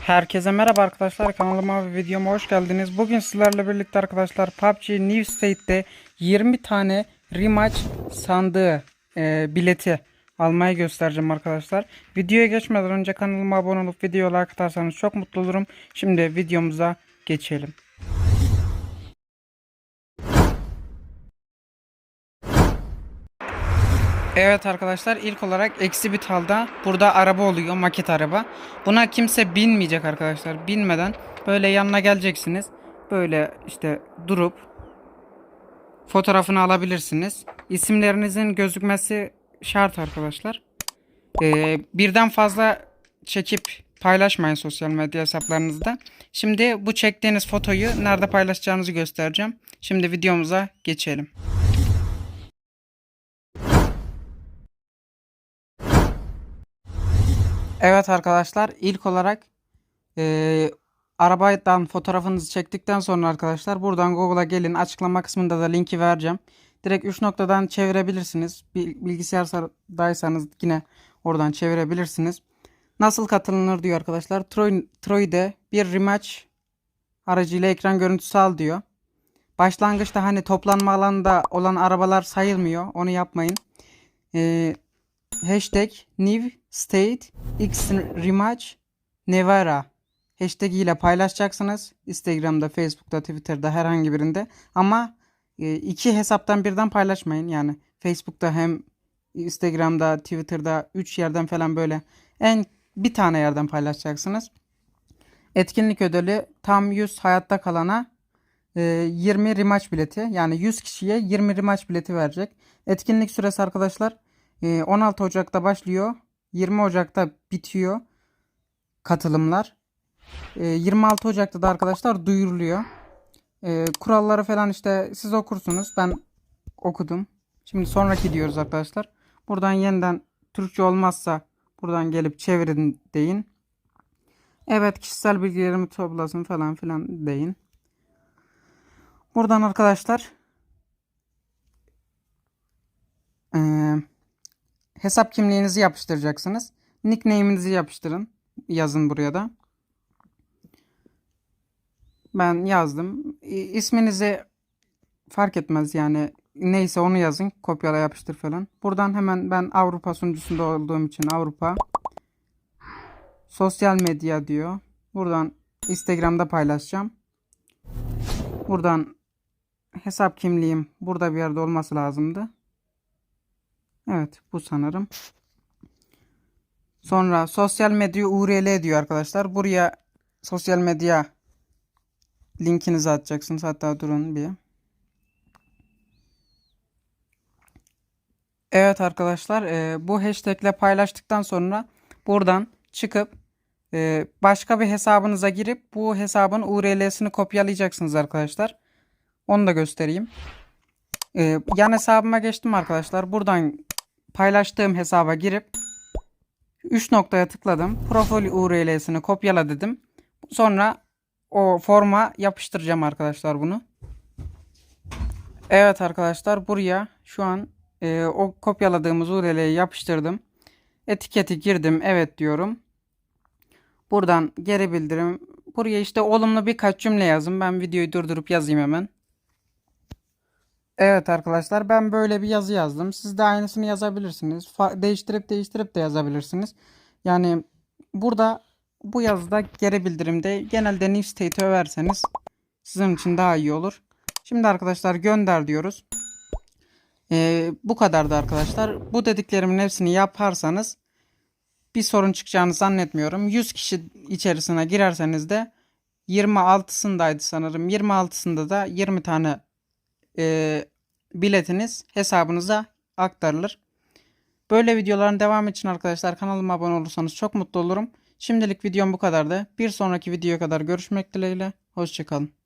Herkese merhaba arkadaşlar kanalıma ve videoma hoş geldiniz. Bugün sizlerle birlikte arkadaşlar PUBG New State'de 20 tane rematch sandığı e, bileti almayı göstereceğim arkadaşlar. Videoya geçmeden önce kanalıma abone olup videoya like atarsanız çok mutlu olurum. Şimdi videomuza geçelim. Evet arkadaşlar ilk olarak Exhibit Hall'da burada araba oluyor maket araba. Buna kimse binmeyecek arkadaşlar. Binmeden böyle yanına geleceksiniz. Böyle işte durup fotoğrafını alabilirsiniz. İsimlerinizin gözükmesi şart arkadaşlar. Ee, birden fazla çekip paylaşmayın sosyal medya hesaplarınızda. Şimdi bu çektiğiniz fotoyu nerede paylaşacağınızı göstereceğim. Şimdi videomuza geçelim. Evet arkadaşlar ilk olarak eee arabadan fotoğrafınızı çektikten sonra arkadaşlar buradan Google'a gelin açıklama kısmında da linki vereceğim. Direkt 3 noktadan çevirebilirsiniz. Bil- Bilgisayardaysanız yine oradan çevirebilirsiniz. Nasıl katılınır diyor arkadaşlar. Troy, Troy'de bir rematch aracıyla ekran görüntüsü al diyor. Başlangıçta hani toplanma alanında olan arabalar sayılmıyor. Onu yapmayın. Eee Hashtag New State X Rematch Nevera Hashtag ile paylaşacaksınız. Instagram'da, Facebook'ta, Twitter'da herhangi birinde. Ama e, iki hesaptan birden paylaşmayın. Yani Facebook'ta hem Instagram'da, Twitter'da üç yerden falan böyle en bir tane yerden paylaşacaksınız. Etkinlik ödülü tam 100 hayatta kalana e, 20 rematch bileti. Yani 100 kişiye 20 rematch bileti verecek. Etkinlik süresi arkadaşlar 16 Ocak'ta başlıyor. 20 Ocak'ta bitiyor katılımlar. Ee, 26 Ocak'ta da arkadaşlar duyuruluyor. Ee, kuralları falan işte siz okursunuz. Ben okudum. Şimdi sonraki diyoruz arkadaşlar. Buradan yeniden Türkçe olmazsa buradan gelip çevirin deyin. Evet kişisel bilgilerimi toplasın falan filan deyin. Buradan arkadaşlar eee hesap kimliğinizi yapıştıracaksınız. Nickname'inizi yapıştırın. Yazın buraya da. Ben yazdım. İsminizi fark etmez yani. Neyse onu yazın. Kopyala yapıştır falan. Buradan hemen ben Avrupa sunucusunda olduğum için Avrupa. Sosyal medya diyor. Buradan Instagram'da paylaşacağım. Buradan hesap kimliğim burada bir yerde olması lazımdı. Evet bu sanırım. Sonra sosyal medya URL diyor arkadaşlar. Buraya sosyal medya linkinizi atacaksınız. Hatta durun bir. Evet arkadaşlar e, bu hashtag ile paylaştıktan sonra buradan çıkıp e, başka bir hesabınıza girip bu hesabın URL'sini kopyalayacaksınız arkadaşlar. Onu da göstereyim. E, yan hesabıma geçtim arkadaşlar. Buradan paylaştığım hesaba girip 3 noktaya tıkladım. Profil URL'sini kopyala dedim. Sonra o forma yapıştıracağım arkadaşlar bunu. Evet arkadaşlar buraya şu an e, o kopyaladığımız URL'yi yapıştırdım. Etiketi girdim. Evet diyorum. Buradan geri bildirim. Buraya işte olumlu birkaç cümle yazın. Ben videoyu durdurup yazayım hemen. Evet arkadaşlar ben böyle bir yazı yazdım. Siz de aynısını yazabilirsiniz. Değiştirip değiştirip de yazabilirsiniz. Yani burada bu yazıda geri bildirimde genelde New State'i överseniz sizin için daha iyi olur. Şimdi arkadaşlar gönder diyoruz. Ee, bu kadardı arkadaşlar. Bu dediklerimin hepsini yaparsanız bir sorun çıkacağını zannetmiyorum. 100 kişi içerisine girerseniz de 26'sındaydı sanırım. 26'sında da 20 tane e, biletiniz hesabınıza aktarılır. Böyle videoların devamı için arkadaşlar kanalıma abone olursanız çok mutlu olurum. Şimdilik videom bu kadardı. Bir sonraki videoya kadar görüşmek dileğiyle. Hoşçakalın.